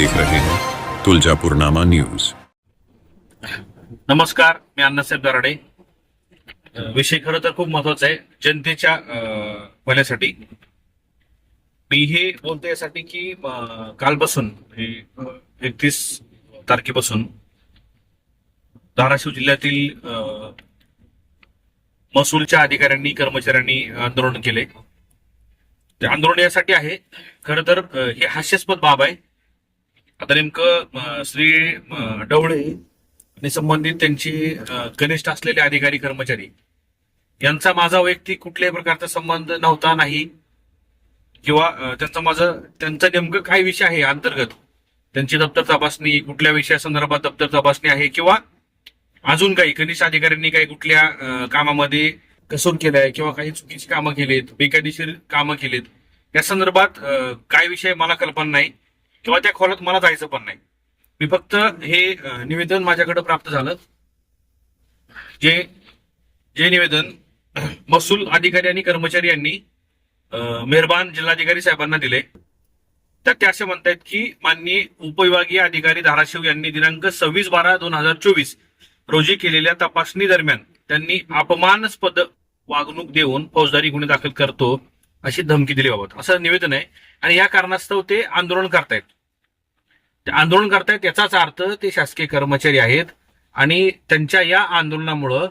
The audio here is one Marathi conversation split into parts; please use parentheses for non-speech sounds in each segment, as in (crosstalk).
देख रहे हैं। तुलजापुरनामा न्यूज। नमस्कार मी अण्णासाहेब दराडे. विषय खरं तर खूप महत्त्वाचा आहे. जनतेच्या भल्यासाठी. मी हे बोलतो यासाठी की कालपासून एकतीस तारखेपासून धाराशिव जिल्ह्यातील महसूलच्या अधिकाऱ्यांनी कर्मचाऱ्यांनी आंदोलन केले. ते आंदोलन यासाठी आहे. खर तर हे हास्यास्पद बाब आहे. आता नेमकं श्री डवळे आणि संबंधित त्यांची कनिष्ठ असलेले अधिकारी कर्मचारी यांचा माझा वैयक्तिक कुठल्याही प्रकारचा संबंध नव्हता नाही. किंवा त्यांचा माझं त्यांचा नेमकं काय विषय आहे अंतर्गत? त्यांची दप्तर तपासणी कुठल्या विषयासंदर्भात दप्तर तपासणी आहे? किंवा अजून काही कनिष्ठ अधिकाऱ्यांनी काही कुठल्या कामामध्ये कसूर केलाय? किंवा काही चुकीची कामं केलीत बेकायदेशीर कामं केलीत? या संदर्भात काय विषय मला कल्पना नाही. किंवा त्या खोलात मला जायचं पण नाही. मी फक्त हे निवेदन माझ्याकडे प्राप्त झालं. जे जे निवेदन (clears throat) महसूल अधिकारी आणि कर्मचारी यांनी मेहरबान जिल्हाधिकारी साहेबांना दिले. तर ते असे म्हणतायत की माननीय उपविभागीय अधिकारी धाराशिव यांनी दिनांक सव्वीस बारा दोन हजार चोवीस रोजी केलेल्या तपासणी दरम्यान त्यांनी अपमानास्पद वागणूक देऊन फौजदारी गुन्हे दाखल करतो. अशी धमकी दिली बाबत. असं निवेदन आहे. आणि या कारणास्तव ते आंदोलन करतायत. ते आंदोलन करतायत याचाच अर्थ ते शासकीय कर्मचारी आहेत. आणि त्यांच्या या आंदोलनामुळं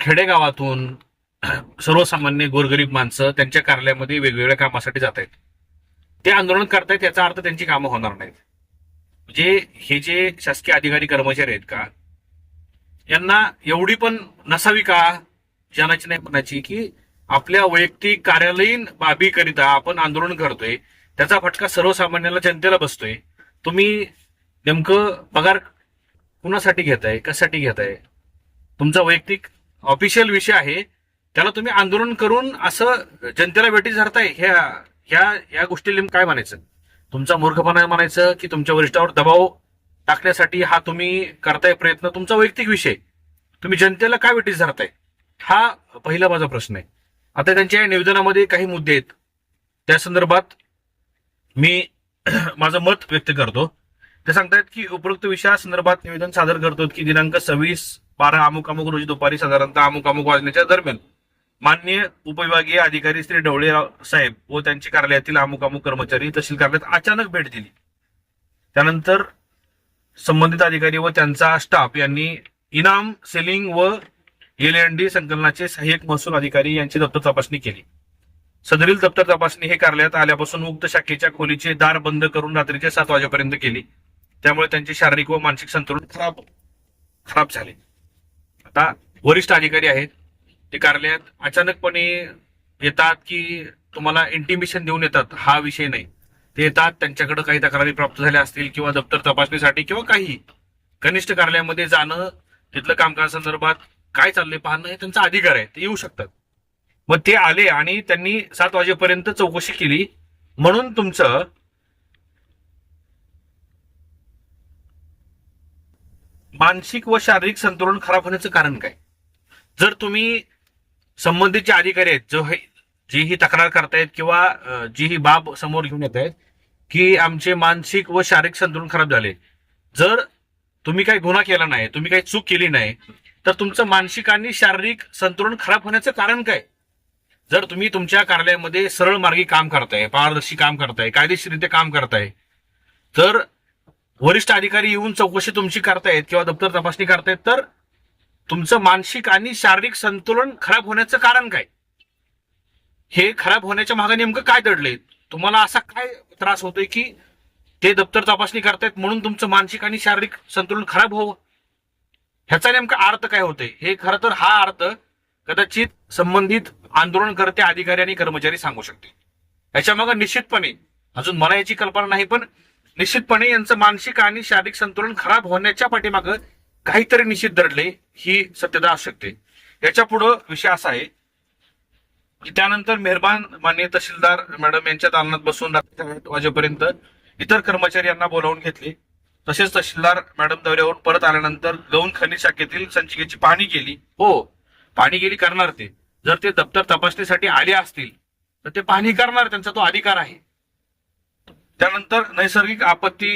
खेडेगावातून (clears throat) सर्वसामान्य गोरगरीब माणसं त्यांच्या कार्यालयामध्ये वेगवेगळ्या कामासाठी जात आहेत ते आंदोलन करतायत याचा अर्थ त्यांची कामं होणार नाहीत. म्हणजे हे जे शासकीय अधिकारी कर्मचारी आहेत का यांना एवढी पण नसावी का जनाची नाही म्हणायची की आपल्या वैयक्तिक कार्यालयीन बाबीकरिता आपण आंदोलन करतोय त्याचा फटका सर्वसामान्याला जनतेला बसतोय. तुम्ही नेमकं पगार कुणासाठी घेताय कशासाठी घेताय? तुमचा वैयक्तिक ऑफिशियल विषय आहे त्याला तुम्ही आंदोलन करून असं जनतेला वेटीस धरताय ह्या ह्या ह्या गोष्टी काय म्हणायचं? तुमचा मूर्खपणा म्हणायचं की तुमच्या वरिष्ठावर दबाव टाकण्यासाठी हा तुम्ही करताय प्रयत्न तुमचा वैयक्तिक विषय. तुम्ही जनतेला काय वेटीस धरताय? हा पहिला माझा प्रश्न आहे. आता त्यांच्या या निवेदनामध्ये काही मुद्दे आहेत. त्या संदर्भात मी (clears throat) माझं मत व्यक्त करतो. ते सांगतायत की उपरोक्त विषयासंदर्भात निवेदन सादर करतो की दिनांक सव्वीस बारा अमुक अमुक रोजी दुपारी साधारणतः अमुक अमुक वाजण्याच्या दरम्यान. माननीय उपविभागीय अधिकारी श्री ढवळे साहेब व त्यांच्या कार्यालयातील अमुक अमुक कर्मचारी तहसील कार्यालयात अचानक भेट दिली. त्यानंतर संबंधित अधिकारी व त्यांचा स्टाफ यांनी इनाम सेलिंग व एल एन डी संकलनाचे सहाय्यक महसूल अधिकारी यांची दप्तर तपासणी केली. सदरील दप्तर तपासणी हे कार्यालयात आल्यापासून उक्त शाखेच्या खोलीचे दार बंद करून रात्रीच्या सात वाजेपर्यंत केली. त्यामुळे त्यांचे शारीरिक व मानसिक संतुलन खराब खराब झाले. आता वरिष्ठ अधिकारी आहेत. ते कार्यालयात अचानकपणे येतात की तुम्हाला इंटिमेशन देऊन येतात. हा विषय नाही. ते येतात त्यांच्याकडे काही तक्रारी प्राप्त झाल्या असतील किंवा दप्तर तपासणीसाठी किंवा काही. कनिष्ठ कार्यालयामध्ये जाणं तिथलं कामकाज संदर्भात काय चाललंय पाहणं हे त्यांचा अधिकार आहे ते येऊ शकतात. मग ते आले आणि त्यांनी सात वाजेपर्यंत चौकशी केली. म्हणून तुमचं मानसिक व शारीरिक संतुलन खराब होण्याचं कारण काय? जर तुम्ही संबंधित जे अधिकारी आहेत जो हे जी ही तक्रार करतायत किंवा जी ही बाब समोर घेऊन येत आहेत की आमचे मानसिक व शारीरिक संतुलन खराब झाले. जर तुम्ही काही गुन्हा केला नाही तुम्ही काही चूक केली नाही तर तुमचं मानसिक आणि शारीरिक संतुलन खराब होण्याचं कारण काय? जर तुम्ही तुमच्या कार्यालयामध्ये सरळ मार्गी काम करताय पारदर्शी काम करताय कायदेशीररित्या काम करताय तर वरिष्ठ अधिकारी येऊन चौकशी तुमची करतायत किंवा दप्तर तपासणी करतायत तर तुमचं मानसिक आणि शारीरिक संतुलन खराब होण्याचं कारण काय? हे खराब होण्याच्या मागे नेमकं काय दडले तुम्हाला असा काय त्रास होतोय की ते दप्तर तपासणी करतायत म्हणून तुमचं मानसिक आणि शारीरिक संतुलन खराब हो ह्याचा नेमका अर्थ काय होतोय? हे खरं तर हा अर्थ कदाचित संबंधित आंदोलनकर्ते अधिकारी आणि कर्मचारी सांगू शकतील. याच्या मागे निश्चितपणे अजून मला याची कल्पना नाही पण निश्चितपणे यांचं मानसिक आणि शारीरिक संतुलन खराब होण्याच्या पाठीमागं काहीतरी निश्चित दडले ही सत्यता असू शकते. याच्या पुढं विषय असा आहे की त्यानंतर मेहरबान माननीय तहसीलदार मॅडम यांच्या दालनात बसून रात्री वाजेपर्यंत इतर कर्मचारी यांना बोलावून घेतले. तसेच तहसीलदार मॅडम दौऱ्यावरून परत आल्यानंतर गौण खनिज शाखेतील संचिकेची पाहणी केली. हो पाहणी केली करणार ते. जर ते दप्तर तपासणीसाठी आले असतील तर ते पाहणी करणार त्यांचा तो अधिकार आहे. त्यानंतर नैसर्गिक आपत्ती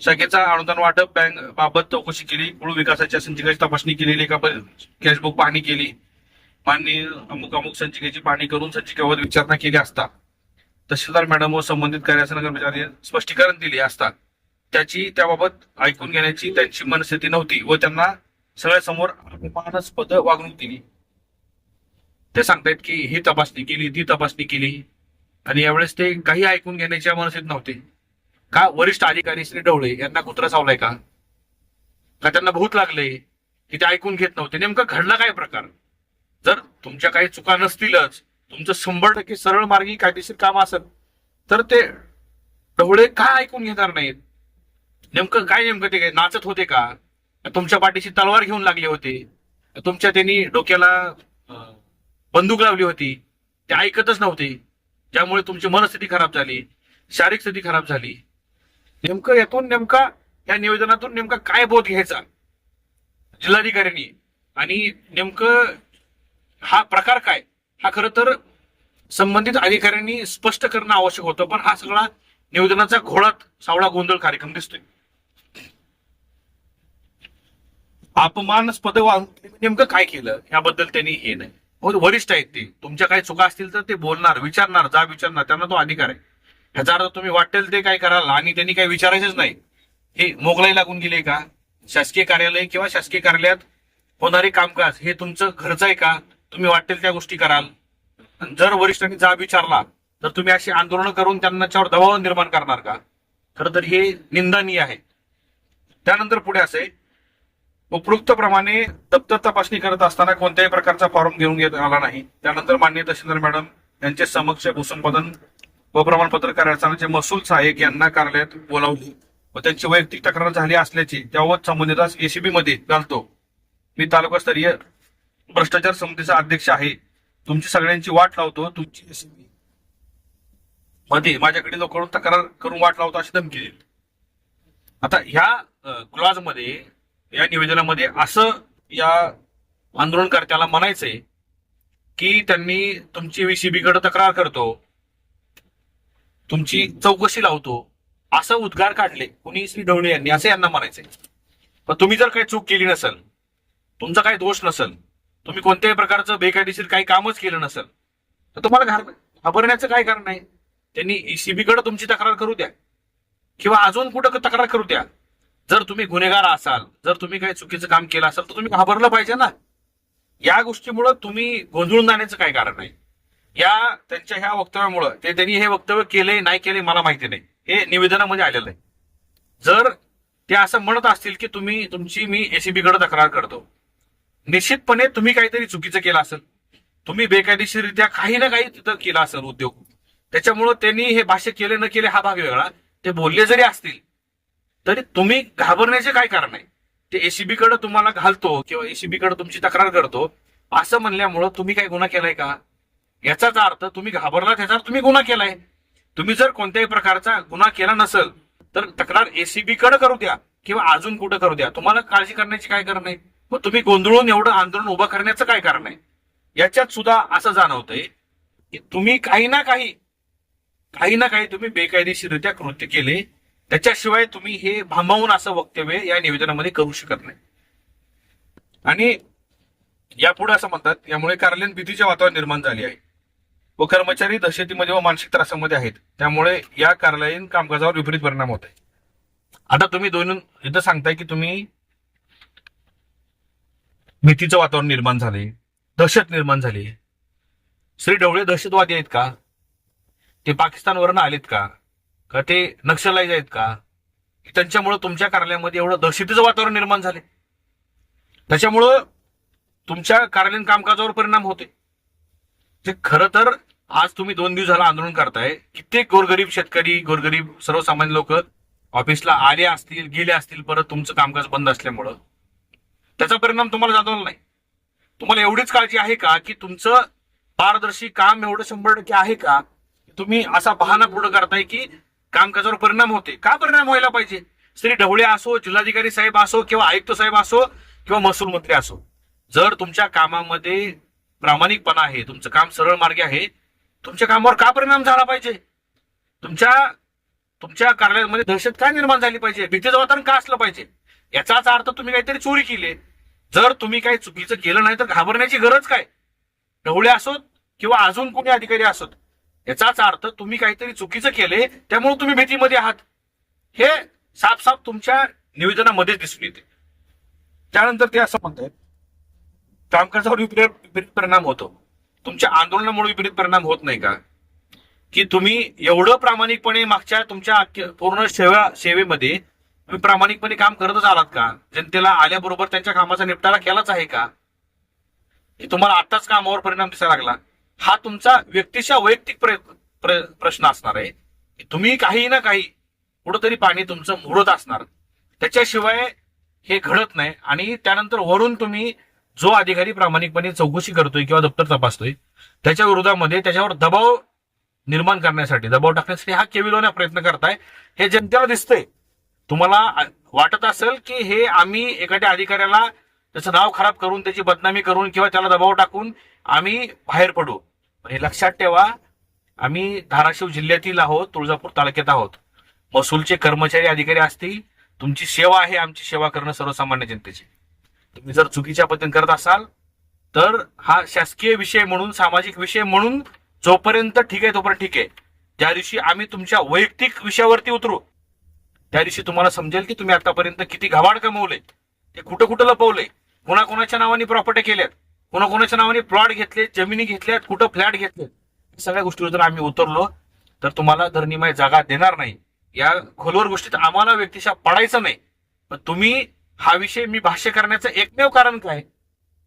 शाखेचा अनुदान वाटप बँक बाबत चौकशी केली. मूळ विकासाच्या संचिकेची तपासणी केली एका कॅशबुक पाहणी केली. माननीय अमुक अमुक संचिकेची पाहणी करून संचिकेवर विचारणा केली असता. तहसीलदार मॅडम व संबंधित कार्यासन कर्मचारी स्पष्टीकरण दिले असता त्याची त्याबाबत ऐकून घेण्याची त्यांची मनस्थिती नव्हती व त्यांना सगळ्यासमोर अभिमानास्पद वागणूक दिली. ते सांगतायत की ही तपासणी केली ती तपासणी केली आणि यावेळेस ते काही ऐकून घेण्याच्या मनस्थित नव्हते. का वरिष्ठ अधिकारी श्री डवळे यांना कुत्रा चावलाय का? का त्यांना भूत लागले की ते ऐकून घेत नव्हते? नेमकं घडला काय प्रकार? जर तुमच्या काही चुका नसतीलच तुमचं शंभर टक्के सरळ मार्गी कायदेशीर काम असेल तर ते डवळे का ऐकून घेणार नाहीत? नेमकं काय नेमकं ते काय नाचत होते का? तुमच्या पाठीशी तलवार घेऊन लागले होते. तुमच्या त्यांनी डोक्याला बंदूक लावली होती. ते ऐकतच नव्हते. ज्यामुळे तुमची मनस्थिती खराब झाली शारीरिक स्थिती खराब झाली. नेमकं यातून नेमका या निवेदनातून नेमका काय बोध घ्यायचा? जिल्हाधिकाऱ्यांनी. आणि नेमकं हा प्रकार काय? हा खरं तर संबंधित अधिकाऱ्यांनी स्पष्ट करणं आवश्यक होतं पण हा सगळा निवेदनाचा घोळात सावळा गोंधळ कार्यक्रम दिसतोय. अपमानास्पद नेमकं काय केलं? याबद्दल त्यांनी हे नाही. वरिष्ठ आहेत ते. तुमच्या काही चुका असतील तर ते बोलणार विचारणार जा विचारणार त्यांना तो अधिकार आहे. ह्याचा अर्थ तुम्ही वाटेल ते काय कराल आणि त्यांनी काही विचारायचंच नाही. हे मोगलाई लागून गेले का? शासकीय कार्यालय किंवा शासकीय कार्यालयात होणारे कामकाज हे तुमचं घरचं आहे का? तुम्ही वाटेल त्या गोष्टी कराल जर वरिष्ठांनी जा विचारला तर तुम्ही अशी आंदोलन करून त्यांच्यावर दबाव निर्माण करणार का? खरं तर हे निंदनीय आहे. त्यानंतर पुढे असे उपरोक्तप्रमाणे दप्तर तपासणी करत असताना कोणत्याही प्रकारचा फॉर्म घेऊन घेत आला नाही. त्यानंतर मान्य तहसीलदार मॅडम यांचे समक्ष भूसंपादन व प्रमाणपत्र कार्यालयाचे महसूल सहाय्यक यांना कार्यालयात बोलावले व त्यांची वैयक्तिक तक्रार झाली असल्याची त्यावर संबंधित एसीबी मध्ये घालतो. मी तालुकास्तरीय भ्रष्टाचार समितीचा अध्यक्ष आहे. तुमची सगळ्यांची वाट लावतो तुमची मध्ये माझ्याकडे लोकांकडून तक्रार करून वाट लावतो अशी धमकी दिली. आता ह्या क्लॉजमध्ये या निवेदनामध्ये असं या आंदोलनकर्त्याला म्हणायचंय की त्यांनी तुमची व्हीसीबी कडे तक्रार करतो तुमची चौकशी लावतो असं उद्गार काढले कुणी श्री ढवळे यांनी असं यांना म्हणायचंय. पण तुम्ही जर काही चूक केली नसेल तुमचा काही दोष नसेल तुम्ही कोणत्याही प्रकारचं बेकायदेशीर काही कामच केलं नसेल तर तुम्हाला घाबरण्याचं काय कारण नाही. त्यांनी ईसीबी कडे तुमची तक्रार करू द्या. किंवा अजून कुठं तक्रार करू द्या. जर तुम्ही गुन्हेगार असाल जर तुम्ही काही चुकीचं काम केलं असाल तर तुम्ही घाबरलं पाहिजे ना. या गोष्टीमुळं तुम्ही गोंधळून जाण्याचं काय कारण नाही. या त्यांच्या ह्या वक्तव्यामुळं ते त्यांनी हे वक्तव्य केले नाही केले मला माहिती नाही. हे निवेदनामध्ये आलेलं आहे. जर ते असं म्हणत असतील की तुम्ही तुमची मी एसीबी कडे तक्रार करतो निश्चितपणे तुम्ही काहीतरी चुकीचं केलं असेल. तुम्ही बेकायदेशीररित्या काही ना काही तिथं केला असेल उद्योग. त्याच्यामुळं त्यांनी हे भाष्य केले न केले हा भाग वेगळा. ते बोलले जरी असतील तरी तुम्ही घाबरण्याचे काय कारण आहे? ते एसीबी कडे तुम्हाला घालतो किंवा एसीबी कडे तुमची तक्रार करतो असं म्हणल्यामुळं तुम्ही काही गुन्हा केलाय का? याचाच अर्थ तुम्ही घाबरला त्याचा तुम्ही गुन्हा केलाय. तुम्ही जर कोणत्याही प्रकारचा गुन्हा केला नसेल तर तक्रार एसीबी कडे करू द्या किंवा अजून कुठं करू द्या. तुम्हाला काळजी करण्याची काय कारण आहे मग तुम्ही गोंधळून एवढं आंदोलन उभं करण्याचं काय कारण आहे? याच्यात सुद्धा असं जाणवतंय की तुम्ही काही ना काही काही ना काही तुम्ही बेकायदेशीररित्या कृत्य केले. त्याच्याशिवाय तुम्ही हे भांबावून असं वक्तव्य या निवेदनामध्ये करू शकत नाही. आणि यापुढे असं म्हणतात यामुळे कार्यालयीन भीतीचे वातावरण निर्माण झाले आहे. व कर्मचारी दहशतीमध्ये व मानसिक त्रासामध्ये आहेत. त्यामुळे या कार्यालयीन कामकाजावर विपरीत परिणाम होत आहे. आता तुम्ही दोन इथं सांगताय की तुम्ही भीतीचं वातावरण निर्माण झाले. दहशत निर्माण झाली. श्री ढवळे दहशतवादी आहेत का? ते पाकिस्तानवरनं आलेत का? का ते नक्षलाईज आहेत का? त्यांच्यामुळं तुमच्या कार्यालयामध्ये एवढं दहशतीचं वातावरण निर्माण झाले? त्याच्यामुळं तुमच्या कार्यालयीन कामकाजावर परिणाम होते ते खरं तर आज तुम्ही दोन दिवस झाला आंदोलन करताय. कित्येक गोरगरीब शेतकरी गोरगरीब सर्वसामान्य लोक ऑफिसला आले असतील गेले असतील परत तुमचं कामकाज बंद असल्यामुळं. त्याचा परिणाम तुम्हाला जाणवला नाही. तुम्हाला एवढीच काळजी आहे का की तुमचं पारदर्शी काम एवढं शंभर टक्के आहे का? तुम्ही असा बहाना पुढे करताय की कामकाजावर परिणाम होते का परिणाम व्हायला पाहिजे? श्री ढवळे असो जिल्हाधिकारी साहेब असो किंवा आयुक्त साहेब असो किंवा महसूल मंत्री असो. जर तुमच्या कामामध्ये प्रामाणिकपणा आहे तुमचं काम सरळ मार्ग आहे तुमच्या कामावर का परिणाम झाला पाहिजे? तुमच्या तुमच्या कार्यालयामध्ये दहशत काय निर्माण झाली पाहिजे? भीतीचं वातावरण का असलं पाहिजे? याचाच अर्थ तुम्ही काहीतरी चोरी केली. जर तुम्ही काही चुकीचं केलं नाही तर घाबरण्याची गरज काय? ढवळे असोत किंवा अजून कोणी अधिकारी असोत? याचाच अर्थ तुम्ही काहीतरी चुकीचं केले त्यामुळे तुम्ही भीतीमध्ये आहात. हे साफ साफ तुमच्या निवेदनामध्ये दिसून येते. त्यानंतर ते असं म्हणतात कामकाजावर विपरीत विपरीत परिणाम होतो. तुमच्या आंदोलनामुळे विपरीत परिणाम होत नाही का? की तुम्ही एवढं प्रामाणिकपणे मागच्या तुमच्या पूर्ण सेवा सेवेमध्ये तुम्ही प्रामाणिकपणे काम करतच आलात का? जनतेला आल्याबरोबर त्यांच्या कामाचा निपटारा केलाच आहे का? की तुम्हाला आताच कामावर परिणाम दिसायला लागला. हा तुमचा व्यक्तीच्या वैयक्तिक प्रश्न असणार आहे. की तुम्ही काही ना काही कुठंतरी पाणी तुमचं मुरत असणार. त्याच्याशिवाय हे घडत नाही. आणि त्यानंतर वरून तुम्ही जो अधिकारी प्रामाणिकपणे चौकशी करतोय किंवा दप्तर तपासतोय त्याच्या विरोधामध्ये त्याच्यावर दबाव निर्माण करण्यासाठी दबाव टाकण्यासाठी हा केविलवण्या प्रयत्न करताय. हे जनतेला दिसतंय. तुम्हाला वाटत असेल की हे आम्ही एखाद्या अधिकाऱ्याला त्याचं नाव खराब करून त्याची बदनामी करून किंवा त्याला दबाव टाकून आम्ही बाहेर पडू. हे लक्षात ठेवा आम्ही धाराशिव जिल्ह्यातील आहोत तुळजापूर तालुक्यात आहोत. महसूलचे कर्मचारी अधिकारी असतील तुमची सेवा आहे आमची सेवा करणं सर्वसामान्य जनतेची. तुम्ही जर चुकीच्या पद्धतीने करत असाल तर हा शासकीय विषय म्हणून सामाजिक विषय म्हणून जोपर्यंत ठीक आहे तोपर्यंत ठीक आहे. ज्या दिवशी आम्ही तुमच्या वैयक्तिक विषयावरती उतरू त्या दिवशी तुम्हाला समजेल की तुम्ही आतापर्यंत किती घबाड कमवले. ते कुठं कुठं लपवले. कोणाकोणाच्या नावाने प्रॉपर्टी केल्यात. कोणाकोणाच्या नावाने प्लॉट घेतले जमिनी घेतल्यात कुठं फ्लॅट घेतले सगळ्या गोष्टीवर जर आम्ही उतरलो तर तुम्हाला धरणीमय जागा देणार नाही. या खोलवर गोष्टीत आम्हाला व्यक्तिशा पडायचं नाही. पण तुम्ही हा विषय मी भाष्य करण्याचं एकमेव कारण काय?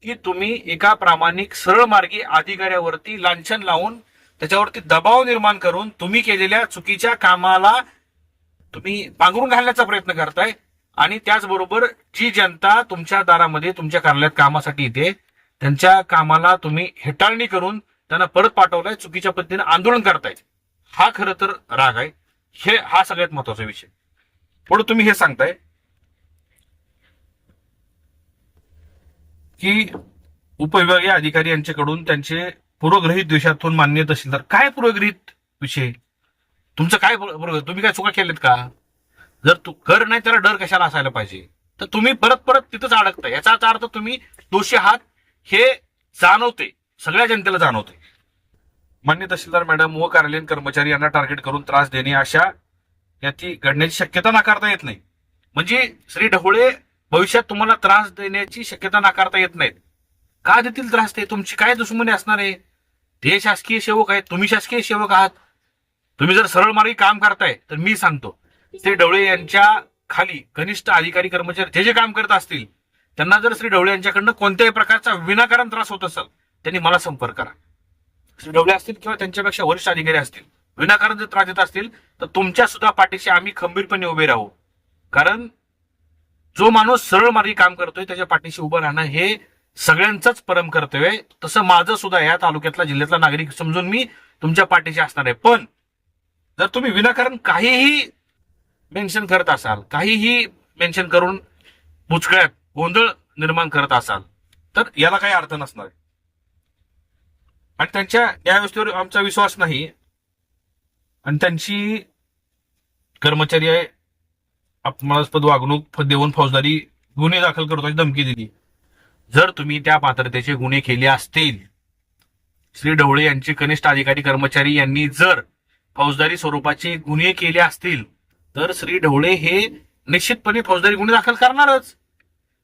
की तुम्ही एका प्रामाणिक सरळ मार्गी अधिकाऱ्यावरती लांछन लावून त्याच्यावरती दबाव निर्माण करून तुम्ही केलेल्या चुकीच्या कामाला तुम्ही पांघरून घालण्याचा प्रयत्न करताय. आणि त्याचबरोबर जी जनता तुमच्या दारामध्ये तुमच्या कार्यालयात कामासाठी येते त्यांच्या कामाला तुम्ही हेटाळणी करून त्यांना परत पाठवलाय चुकीच्या पद्धतीने आंदोलन करताय हा खरं तर राग आहे. हे हा सगळ्यात महत्त्वाचा विषय. पुढे तुम्ही हे सांगताय की उपविभागीय अधिकारी यांच्याकडून त्यांचे पूर्वग्रहित विषयातून मान्य तहसीलदार काय पूर्वग्रहित विषय? तुमचं काय बरोबर तुम्ही काय चुका केलेत का? जर तू कर नाही त्याला डर कशाला असायला पाहिजे? तर तुम्ही परत परत तिथंच अडकता. याचाच अर्थ तुम्ही दोषी आहात हे जाणवते. सगळ्या जनतेला जाणवते. मान्य तहसीलदार मॅडम व कार्यालयीन कर्मचारी यांना टार्गेट करून त्रास देणे अशा याची घडण्याची शक्यता नाकारता येत नाही. म्हणजे श्री ढवळे भविष्यात तुम्हाला त्रास देण्याची शक्यता नाकारता येत नाहीत. का देतील त्रास ते? तुमची काय दुश्मनी असणार आहे? ते शासकीय सेवक आहेत तुम्ही शासकीय सेवक आहात. तुम्ही जर सरळ मार्गी काम करताय तर मी सांगतो श्री डवळे यांच्या खाली कनिष्ठ अधिकारी कर्मचारी जे जे काम करत असतील त्यांना जर श्री डवळे यांच्याकडनं कोणत्याही प्रकारचा विनाकारण त्रास होत असेल त्यांनी मला संपर्क करा. श्री डवळे असतील किंवा त्यांच्यापेक्षा वरिष्ठ अधिकारी असतील विनाकारण जर त्रास देत असतील तर तुमच्या सुद्धा पाठीशी आम्ही खंबीरपणे उभे राहू. कारण जो माणूस सरळ मार्गी काम करतोय त्याच्या पाठीशी उभं राहणं हे सगळ्यांचंच परम कर्तव्य आहे. तसं माझं सुद्धा या तालुक्यातला जिल्ह्यातला नागरिक समजून मी तुमच्या पाठीशी असणार आहे. पण जर तुम्ही विनाकारण काहीही मेन्शन करत असाल काहीही मेन्शन करून बुचकळ्यात गोंधळ निर्माण करत असाल तर याला काही अर्थ नसणार. आहे आणि त्यांच्या न्यायव्यवस्थेवर आमचा विश्वास नाही. आणि त्यांची कर्मचारी आहे अपमानास्पद वागणूक देऊन फौजदारी गुन्हे दाखल करतो धमकी दिली. जर तुम्ही त्या पात्रतेचे गुन्हे केले असतील श्री ढवळे यांचे कनिष्ठ अधिकारी कर्मचारी यांनी जर फौजदारी स्वरूपाचे गुन्हे केले असतील तर श्री ढवळे हे निश्चितपणे फौजदारी गुन्हे दाखल करणारच.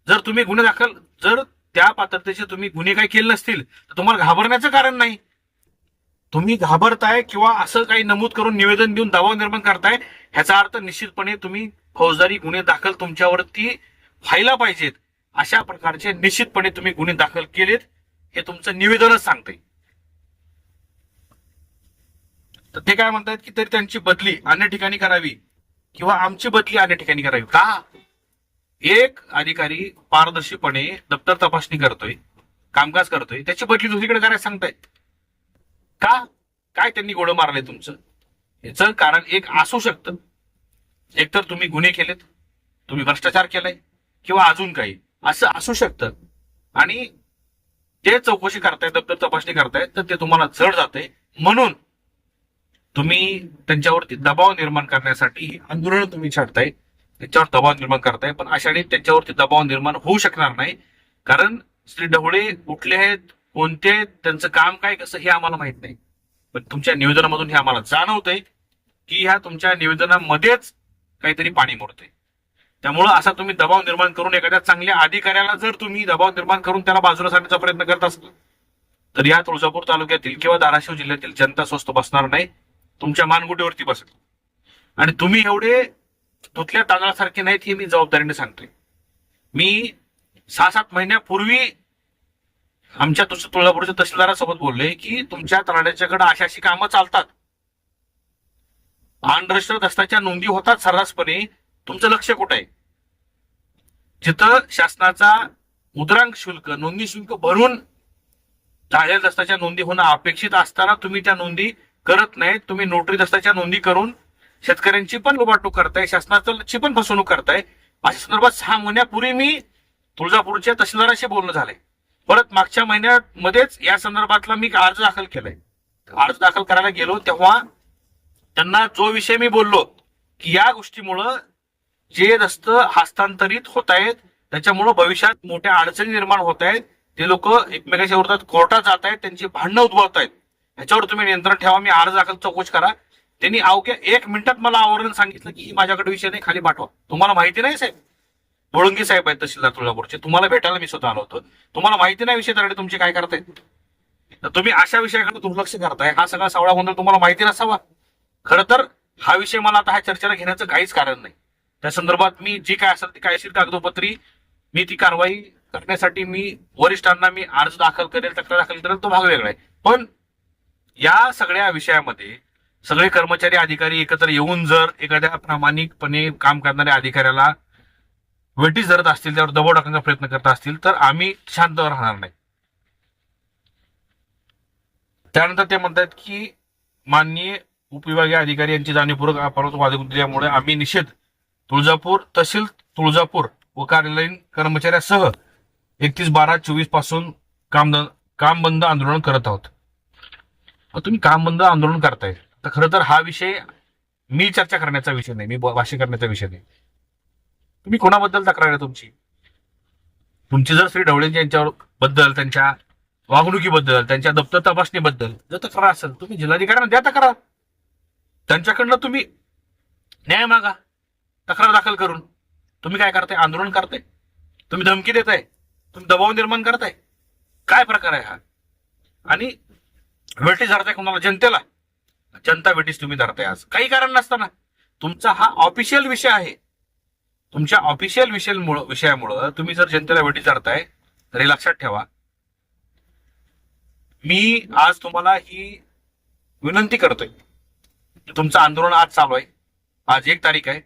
जर तुम्ही गुन्हे दाखल जर त्या पात्रतेचे तुम्ही गुन्हे काही केले नसतील तर तुम्हाला घाबरण्याचं कारण नाही. तुम्ही घाबरताय किंवा असं काही नमूद करून निवेदन देऊन दबाव निर्माण करताय ह्याचा अर्थ निश्चितपणे तुम्ही फौजदारी गुन्हे दाखल तुमच्यावरती व्हायला पाहिजेत. अशा प्रकारचे निश्चितपणे तुम्ही गुन्हे दाखल केलेत हे तुमचं निवेदनच सांगते तर ते काय म्हणतायत की तरी त्यांची बदली अन्य ठिकाणी करावी किंवा आमची बदली अन्य ठिकाणी करावी. का? एक अधिकारी पारदर्शीपणे दप्तर तपासणी करतोय कामकाज करतोय त्याची बदली दुसरीकडे करायला सांगतायत. का? काय त्यांनी गोळं मारलंय तुमचं? याचं कारण एक असू शकतं. एकतर तुम्ही गुन्हे केलेत तुम्ही भ्रष्टाचार केलाय किंवा अजून काही असं असू शकतं. आणि ते चौकशी करतायत दप्तर तपासणी करतायत तर ते तुम्हाला जड जाते म्हणून तुम्ही त्यांच्यावरती दबाव निर्माण करण्यासाठी आंदोलन तुम्ही छाडताय. त्यांच्यावर दबाव निर्माण करताय पण अशाने त्यांच्यावरती दबाव निर्माण होऊ शकणार नाही. कारण श्री ढवळे कुठले आहेत कोणते त्यांचं काम काय कसं हे आम्हाला माहीत नाही. पण तुमच्या निवेदनामधून हे आम्हाला जाणवतंय की ह्या तुमच्या निवेदनामध्येच काहीतरी पाणी मोडतंय त्यामुळं असा तुम्ही दबाव निर्माण करून एखाद्या चांगल्या अधिकाऱ्याला जर तुम्ही दबाव निर्माण करून त्याला बाजूला सारण्याचा प्रयत्न करत असाल तर या तुळजापूर तालुक्यातील किंवा धाराशिव जिल्ह्यातील जनता स्वस्त बसणार नाही. तुमच्या मानगुटीवरती बसेल. आणि तुम्ही एवढे धुतल्या तांदळासारखे नाहीत हे मी जबाबदारीने सांगतोय. मी सहा सात महिन्यापूर्वी आमच्या तुझ तुळजापूरच्या तहसीलदारासोबत बोलले की तुमच्या तलाड्याच्याकडे अशा अशी कामं चालतात. अनरजिस्टर दस्ताच्या नोंदी होतात सर्रासपणे. तुमचं लक्ष कुठं आहे? जिथं शासनाचा मुद्रांक शुल्क नोंदणी शुल्क भरून दस्ताच्या नोंदी होणं अपेक्षित असताना तुम्ही त्या नोंदी करत नाहीत तुम्ही नोटरी दस्ताच्या नोंदी करून शेतकऱ्यांची पण लुबाटूक करताय शासनाची पण फसवणूक करताय. अशा संदर्भात सहा महिन्यापूर्वी मी तुळजापूरच्या तहसीलदाराशी बोलणं झालंय. परत मागच्या महिन्यात मध्येच या संदर्भातला मी अर्ज दाखल केलाय. अर्ज दाखल करायला गेलो तेव्हा त्यांना जो विषय मी बोललो की या गोष्टीमुळं जे दस्त हस्तांतरित होत आहेत त्याच्यामुळं भविष्यात मोठ्या अडचणी निर्माण होत आहेत ते लोक एकमेकांच्या विरोधात कोर्टात जात आहेत त्यांची भांडणं उद्भवत आहेत ह्याच्यावर तुम्ही नियंत्रण ठेवा मी अर्ज दाखल चौकशी करा. त्यांनी अवघ्या एक मिनिटात मला आवरण सांगितलं की माझ्याकडे विषय नाही खाली पाठवा. तुम्हाला माहिती नाही साहेब? बोळंगी साहेब आहेत तहसीलदार तुळजापूरचे. तुम्हाला भेटायला मी स्वतः आलो होतो. तुम्हाला माहिती नाही विषय तर तुमचे काय करतायत? तुम्ही अशा विषयाकडे दुर्लक्ष करताय. हा सगळा सावळा गोंधळ तुम्हाला माहिती नसावा. खरं तर हा विषय मला आता ह्या चर्चेला घेण्याचं काहीच कारण नाही. त्या संदर्भात मी जी काय असेल ती कायशीर कागदोपत्री मी ती कारवाई करण्यासाठी मी वरिष्ठांना मी अर्ज दाखल करेल तक्रार दाखल करेल तो भाग वेगळा आहे. पण या सगळ्या विषयामध्ये सगळे कर्मचारी अधिकारी एकत्र येऊन जर एखाद्या प्रामाणिकपणे काम करणाऱ्या अधिकाऱ्याला वेटीस धरत असतील त्यावर दबाव टाकण्याचा प्रयत्न करत असतील तर आम्ही शांत राहणार नाही. त्यानंतर ते म्हणतात की माननीय उपविभागीय अधिकारी यांची जाणीवपूर्वक अपराध वादक दिल्यामुळे आम्ही निषेध तुळजापूर तहसील तुळजापूर व कार्यालयीन कर्मचाऱ्यासह एकतीस बारा चोवीसपासून काम काम बंद आंदोलन करत आहोत. मग तुम्ही काम बंद आंदोलन करताय. तर खरं तर हा विषय मी चर्चा करण्याचा विषय नाही मी भाष्य करण्याचा विषय नाही. तुम्ही कोणाबद्दल तक्रार आहे तुमची? तुमची जर श्री ढवळे यांच्यावर बद्दल त्यांच्या वागणुकीबद्दल त्यांच्या दप्तर तपासणीबद्दल जर तक्रार असेल तुम्ही जिल्हाधिकाऱ्यांना द्या तक्रार. त्यांच्याकडनं तुम्ही न्याय मागा तक्रार दाखल करून. तुम्ही काय करताय? आंदोलन करताय? तुम्ही धमकी देताय? तुम्ही दबाव निर्माण करताय? काय प्रकार आहे हा? आणि वेटीस धरताय कोणाला जनतेला? जनता वेटीस तुम्ही धरताय आज. काही कारण नसताना. तुमचा हा ऑफिशियल विषय आहे. तुमच्या ऑफिशियल विषय विषयामुळं तुम्ही जर जनतेला वेटीस धरताय तर हे लक्षात ठेवा. मी आज तुम्हाला ही विनंती करतोय. तुमचं आंदोलन आज चालू आहे. आज एक तारीख आहे.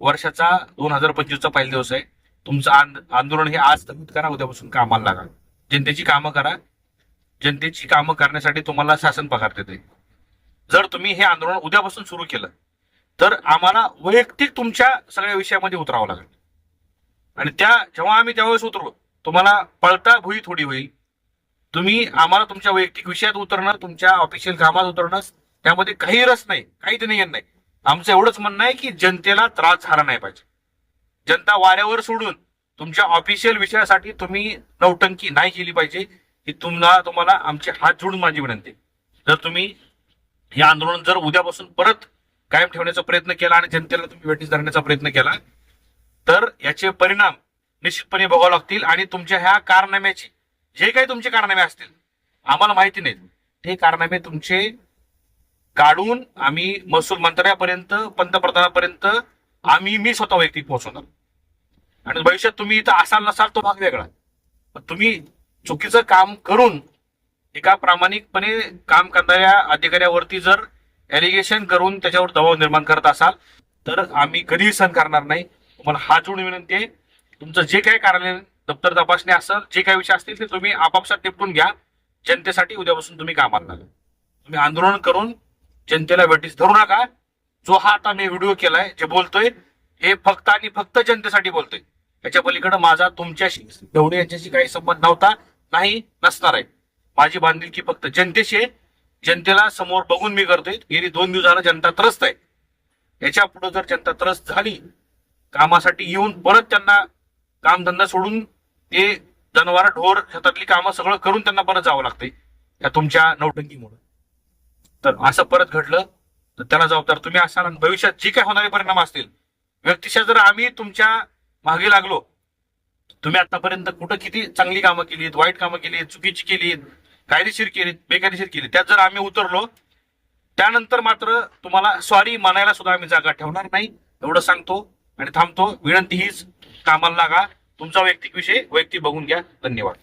वर्षाचा दोन हजार पंचवीसचा पहिला दिवस आहे. तुमचं आंदोलन हे आज स्थगित करा. उद्यापासून कामाला लागा. जनतेची कामं करा. जनतेची कामं करण्यासाठी तुम्हाला शासन पगार देते. जर तुम्ही हे आंदोलन उद्यापासून सुरू केलं तर आम्हाला वैयक्तिक तुमच्या सगळ्या विषयामध्ये उतरावं लागेल. आणि त्या जेव्हा आम्ही त्यावेळेस उतरलो तुम्हाला पळता भुई थोडी होईल. तुम्ही आम्हाला तुमच्या वैयक्तिक विषयात उतरणं तुमच्या ऑफिशियल कामात उतरणं त्यामध्ये काही रस नाही काही ते नाही नाही. आमचं एवढंच म्हणणं आहे की जनतेला त्रास झाला नाही पाहिजे. जनता वाऱ्यावर सोडून तुमच्या ऑफिशियल विषयासाठी तुम्ही नौटंकी नाही केली पाहिजे. ही तुम्हाला तुम्हाला आमचे हात जोडून माझी विनंती. जर तुम्ही हे आंदोलन जर उद्यापासून परत कायम ठेवण्याचा प्रयत्न केला आणि जनतेला तुम्ही वेटीस धरण्याचा प्रयत्न केला तर याचे परिणाम निश्चितपणे बघावं लागतील आणि तुमच्या ह्या कारनाम्याची जे काही तुमचे कारनामे असतील आम्हाला माहिती नाहीत. ते कारनामे तुमचे काढून आम्ही महसूल मंत्र्यापर्यंत पंतप्रधानापर्यंत आम्ही मी स्वतः वैयक्तिक पोहोचवणार. आणि भविष्यात तुम्ही इथं असाल नसाल तो भाग वेगळा. तुम्ही चुकीचं काम करून एका प्रामाणिकपणे काम करणाऱ्या अधिकाऱ्यावरती जर एलिगेशन करून त्याच्यावर दबाव निर्माण करत असाल तर आम्ही कधीही सहन करणार नाही. तुम्हाला हात जोडून विनंती आहे. तुमचं जे काही कार्यालय दप्तर तपासणी असेल जे काही विषय असतील ते तुम्ही आपापसात निपटून घ्या. जनतेसाठी उद्यापासून तुम्ही कामाला लागा तुम्ही आंदोलन करून जनतेला वेटीस धरू नका. जो हा आता मी व्हिडिओ केलाय जे बोलतोय हे फक्त आणि फक्त जनतेसाठी बोलतोय. याच्या पलीकडे माझा तुमच्याशी ढवळे यांच्याशी काही संबंध नव्हता. नाही नसणार आहे. माझी बांधिलकी फक्त जनतेशी आहे. जनतेला समोर बघून मी करतोय. गेली दोन दिवसाला जनता त्रस्त आहे. याच्यापुढे जर जनता त्रस्त झाली कामासाठी येऊन परत त्यांना कामधंदा सोडून ते जनावर ढोर शेतातली कामं सगळं करून त्यांना परत जावं लागतंय. या तुमच्या नौटंकीमुळे. तर असं परत घडलं तर त्याला जबाबदार तुम्ही असाल आणि भविष्यात जी काय होणारे परिणाम असतील व्यक्तिशः जर आम्ही तुमच्या मागे लागलो तुम्ही आतापर्यंत कुठं किती चांगली कामं केलीत वाईट कामं केलीत चुकीची केलीत कायदेशीर केलीत बेकायदेशीर केली त्यात जर आम्ही उतरलो त्यानंतर मात्र तुम्हाला सॉरी म्हणायला सुद्धा आम्ही जागा ठेवणार नाही. एवढं सांगतो आणि थांबतो. विनंती हीच कामाला लागा. तुमचा वैयक्तिक विषय वैयक्तिक बघून घ्या. धन्यवाद.